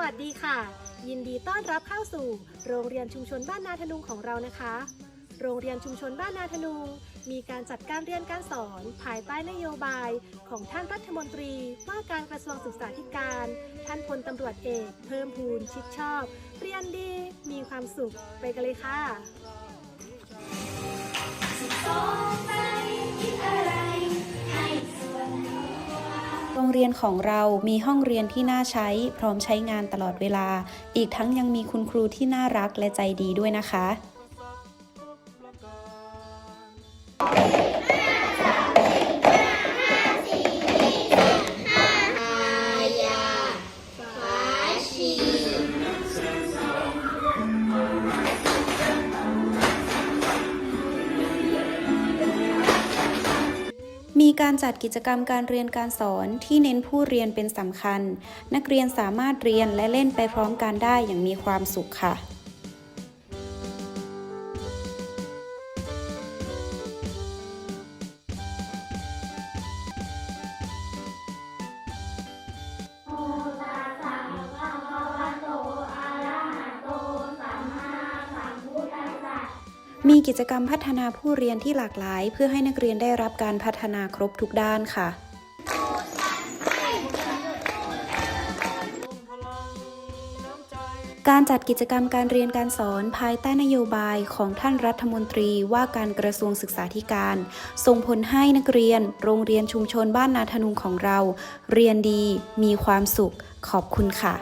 วัสดีค่ะ ยินดีต้อนรับเข้าสู่ โรงเรียนชุมชนบ้านนาทนุงของเรานะคะ โรงเรียนชุมชนบ้านนาทนุงมีการจัดการเรียนการสอน ภายใต้นโยบาย ของท่านรัฐมนตรีว่าการกระทรวงศึกษาธิการ ท่านพลตำรวจเอก เพิ่มพูนชิดชอบ เรียนดี มีความสุขไปกันเลยค่ะ รงเรียนของเรามีห้องเรียนที่น่าใช้ พร้อมใช้งานตลอดเวลา อีกทั้งยังมีคุณครูที่น่ารักและใจดีด้วยนะคะ มีการจัดกิจกรรมการเรียนการสอนที่เน้นผู้เรียนเป็นสำคัญ นักเรียนสามารถเรียนและเล่นไปพร้อมกันได้อย่างมีความสุขค่ะ มีกิจกรรมพัฒนาผู้เรียนที่หลากหลาย เพื่อให้นักเรียนได้รับการพัฒนาครบทุกด้านค่ะ การจัดกิจกรรมการเรียนการสอนภายใต้นโยบายของท่านรัฐมนตรีว่าการกระทรวงศึกษาธิการ ส่งผลให้นักเรียน โรงเรียนชุมชนบ้านนาทนุงของเรา เรียนดี มีความสุข ขอบคุณค่ะ